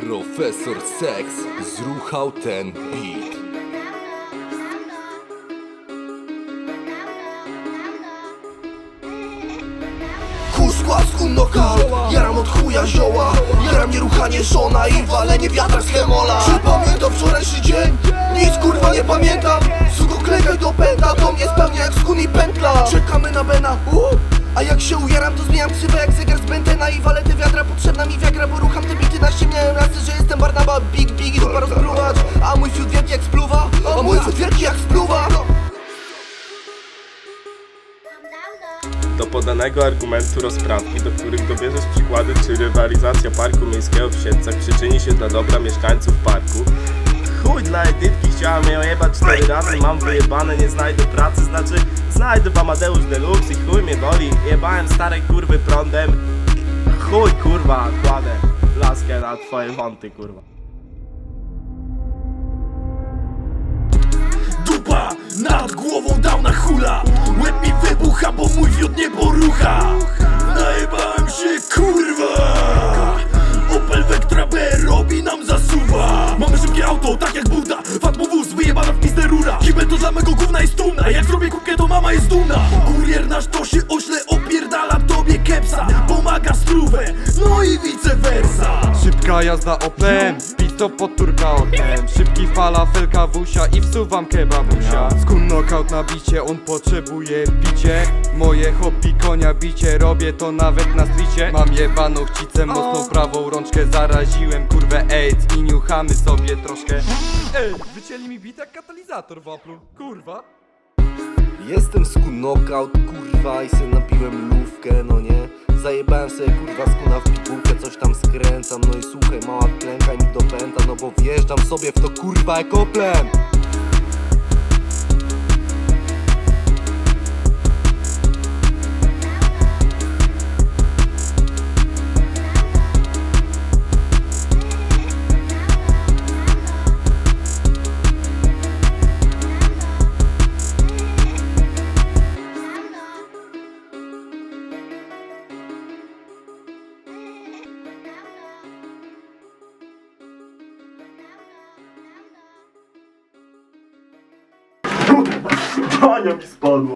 Profesor Sex zruchał ten beat. Łasku, knockout Jaram od chuja zioła Jaram nieruchanie żona i walenie wiatra z hemola Czy pamiętam wczorajszy dzień? Nic kurwa nie pamiętam Suko klekaj do pęta To mnie spełnia jak skun i pętla Czekamy na Bena uh! A jak się ujaram to zmieniam krzywę jak zegar z Bentena I walę te wiatra, potrzebna 13 miałem rację, że jestem Barnaba Big Big i dupa rozpluwać. A mój fiut wielki jak spluwa. A mój fiut wielki jak spluwa. Do podanego argumentu rozprawki, do których dobierzesz przykłady, czy rywalizacja parku miejskiego w Siedlcach przyczyni się do dobra mieszkańców parku, chuj dla Edytki, chciała mnie ojebać cztery razy, mam wyjebane, nie znajdę pracy, znaczy znajdę w Amadeusz Deluxe i chuj mnie boli, jebałem stare kurwy prądem, chuj kurwa, kładę na twoje wąty kurwa. Dupa nad głową dał na hula. Łeb mi wybucha, bo mój wiód nie porucha. Najebałem się, kurwa. Opel Vectra B robi nam zasuwa. Mamy szybkie auto, tak jak Buda. Fatmo wóz, wyjebana w pizdę rura. Kibel to dla mego gówna jest dumna Jak zrobię kupkę, to mama jest dumna. Kurier nasz to się ośle opierdala tobie kepsa. Pomaga strówę, no i vice versa Szybka jazda Oplem, pisto pod turkautem Szybki falafelka wusia i wsuwam kebabusia. Skun knockout na bicie, on potrzebuje bicie Moje hobby konia bicie, robię to nawet na stricie Mam jebaną chcicę, mocną prawą rączkę. Zaraziłem kurwę AIDS i niuchamy sobie troszkę. Ej, wycięli mi bit jak katalizator w Oplu, kurwa. Jestem z knockout, kurwa i se napiłem lówkę, no nie? Zajebałem sobie kurwa skuna w pigułkę, coś tam skręcam No i mała klęka mi do pęta, no bo wjeżdżam sobie w to kurwa jak oplem Olha, me espadou.